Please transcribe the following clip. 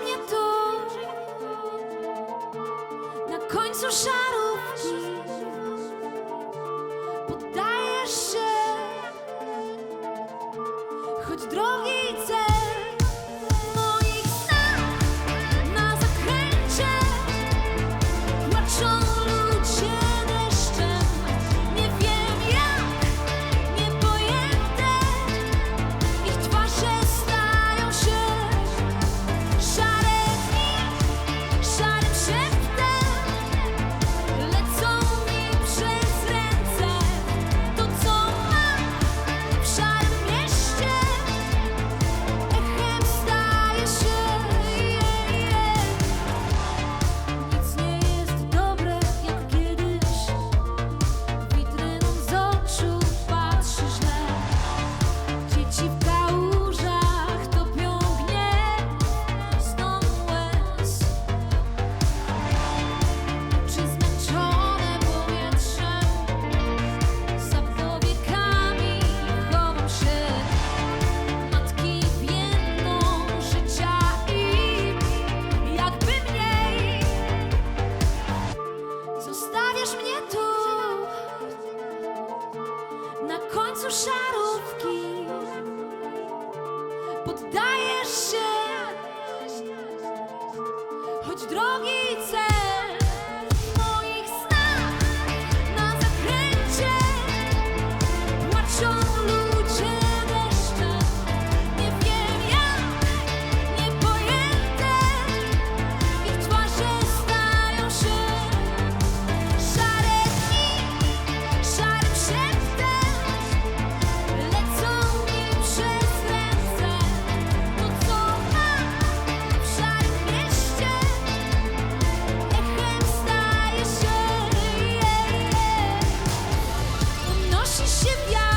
mnie tu. Na końcu szans. Końcu szarówki. Poddajesz się, choć drogi cel. shipyard.